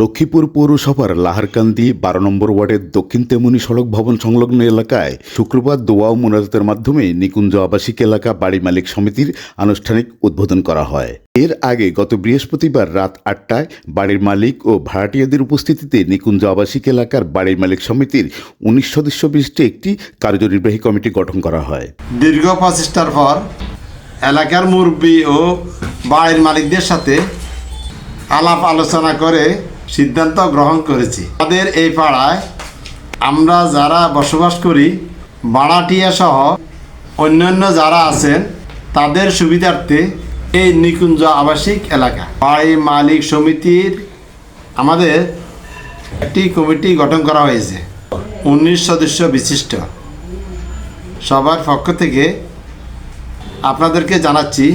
লক্ষ্মীপুর পৌরসভার লাহারকান্দি বারো নম্বর ওয়ার্ডের দক্ষিণ তেমনি সড়ক ভবন সংলগ্ন এলাকায় শুক্রবার দোয়া ও মোনাজাতের মাধ্যমে নিকুঞ্জ আবাসিক এলাকা বাড়ি মালিক সমিতির আনুষ্ঠানিক উদ্বোধন করা হয়। এর আগে গত বৃহস্পতিবার রাত আটটায় বাড়ির মালিক ও ভাড়াটিয়াদের উপস্থিতিতে নিকুঞ্জ আবাসিক এলাকার বাড়ির মালিক সমিতির উনিশ সদস্য বিশিষ্ট একটি কার্যনির্বাহী কমিটি গঠন করা হয়। দীর্ঘ প্রচেষ্টার পর এলাকার মুরব্বী ও বাড়ির মালিকদের সাথে আলাপ আলোচনা করে সিদ্ধান্ত গ্রহণ করেছি। আমাদের এই পাড়ায় আমরা যারা বসবাস করি ভাড়াটিয়া সহ অন্যান্য যারা আছেন, তাদের সুবিধার্থে এই নিকুঞ্জ আবাসিক এলাকা। বাড়ি মালিক সমিতির আমাদের একটি কমিটি গঠন করা হয়েছে। উনিশ সদস্য বিশিষ্ট। সবার পক্ষ থেকে আপনাদেরকে জানাচ্ছি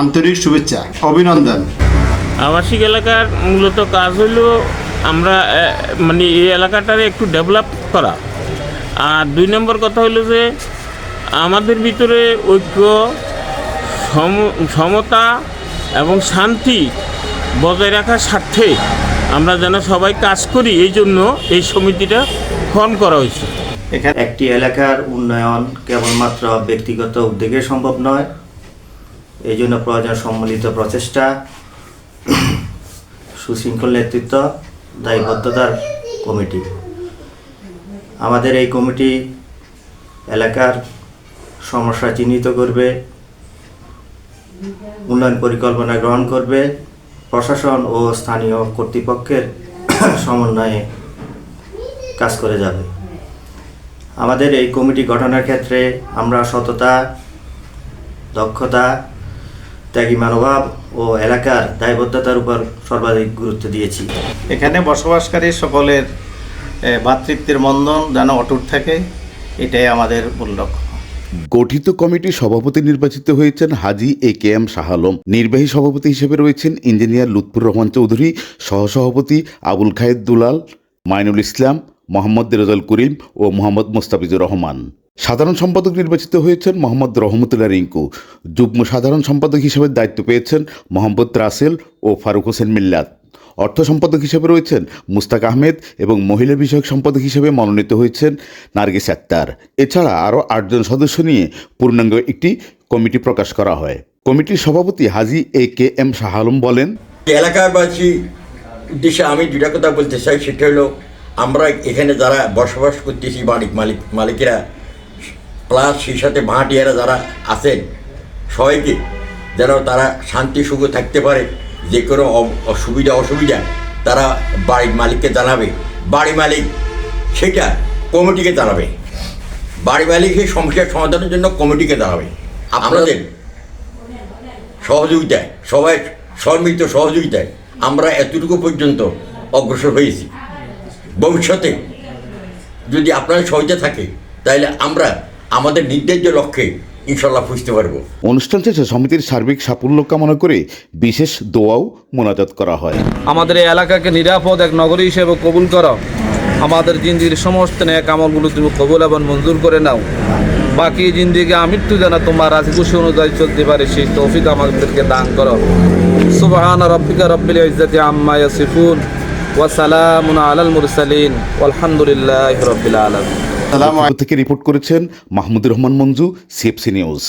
আন্তরিক শুভেচ্ছা, অভিনন্দন। আবাসিক এলাকার মূলত কাজ হলো আমরা মানে এই এলাকাটারে একটু ডেভেলপ করা। আর দুই নম্বর কথা হলো যে, আমাদের ভিতরে ঐক্য, সম- সমতা এবং শান্তি বজায় রাখার স্বার্থে আমরা যেন সবাই কাজ করি, এই জন্য এই সমিতিটা ফর্ম করা হয়েছে। এখানে একটি এলাকার উন্নয়ন কেবলমাত্র ব্যক্তিগত উদ্যোগে সম্ভব নয়। এই জন্য প্রয়োজন সম্মিলিত প্রচেষ্টা। সুশৃঙ্খল নেতৃত্ব, দায়বদ্ধতার কমিটি। আমাদের এই কমিটি এলাকার সমস্যা চিহ্নিত করবে, উন্নয়ন পরিকল্পনা গ্রহণ করবে, প্রশাসন ও স্থানীয় কর্তৃপক্ষের সমন্বয়ে কাজ করে যাবে। আমাদের এই কমিটি গঠনের ক্ষেত্রে আমরা সততা, দক্ষতা ত্যাগী মনোভাব ও এলাকার দায়বদ্ধতার উপর সর্বাধিক গুরুত্ব দিয়েছি। এখানে বসবাসকারী সকলের এ, ভ্রাতৃত্বের বন্ধন যেন অটুট থাকে এটাই আমাদের মূল লক্ষ্য। গঠিত কমিটির সভাপতি নির্বাচিত হয়েছেন Haji A K M Shah Alam নির্বাহী সভাপতি হিসেবে রয়েছেন ইঞ্জিনিয়ার লুৎফুর রহমান চৌধুরী সহসভাপতি আবুল খায়েদ দুলাল মাইনুল ইসলাম মোহাম্মদ রেজাল করিম ও মোহাম্মদ মোস্তাফিজুর রহমান। সাধারণ সম্পাদক নির্বাচিত হয়েছেন মোহাম্মদ রহমতুল্লাহ রিঙ্কু। যুগ্ম সাধারণ সম্পাদক হিসেবে দায়িত্ব পেয়েছেন মোহাম্মদ রাসেল ও ফারুক হোসেন মিল্লাত। অর্থ সম্পাদক হিসেবে রয়েছেন মুস্তাক আহমেদ এবং মহিলা বিষয়ক সম্পাদক হিসেবে মনোনীত হয়েছেন নার্গিস আক্তার। এছাড়া আরও আটজন সদস্য নিয়ে পূর্ণাঙ্গ একটি কমিটি প্রকাশ করা হয়। কমিটির সভাপতি Haji A K M Shah Alam বলেন, এলাকাবাসী উদ্দেশ্যে আমি দুটা কথা বলতে চাই, সেটা হলো আমরা এখানে যারা বসবাস করতেছি মালিক মালিক মালিকেরা প্লাস সেই সাথে ভাড়াটিয়ারা যারা আছেন, সবাইকে যেন তারা শান্তি সুখে থাকতে পারে, যে কোনো অসুবিধা অসুবিধা তারা বাড়ির মালিককে জানাবে। বাড়ি মালিক সেটা কমিটিকে জানাবে। বাড়ি মালিক সেই সমস্যার সমাধানের জন্য কমিটিকে জানাবে। আপনাদের সহযোগিতায়, সবাই সম্মিলিত সহযোগিতায় আমরা এতটুকু পর্যন্ত অগ্রসর হয়েছি। ভবিষ্যতে যদি আপনার সহযোগিতা থাকে, তাহলে আমরা আমাদের নির্ধারিত লক্ষ্যে ইনশাল্লাহ পুষতে পারব। অনুষ্ঠান শেষে সমিতির সার্বিক সাফল্য কামনা করে বিশেষ দোয়াও মোনাজাত করা হয়। আমাদের এই এলাকাকে নিরাপদ এক নগরী হিসেবে কবুল করো। আমাদের জিন্দির সমস্ত ন্যাক আমলগুলো তুমি কবুল এবং মঞ্জুর করে নাও। বাকি জিন্দিকে আমৃত্যু যেন তোমার রাজি খুশি অনুযায়ী চলতে পারে সেই তৌফিক আমাদেরকে দান করো। সুবহান রব্বিকা রব্বিল ইজ্জাতি আম্মা ইয়াসিফুন। ওয়া সালামুন আলাল মুরসালিন। আলহামদুলিল্লাহি রাব্বিল আলামিন। থেকে রিপোর্ট করেছেন মাহমুদুর রহমান মঞ্জু সিএফসি নিউজ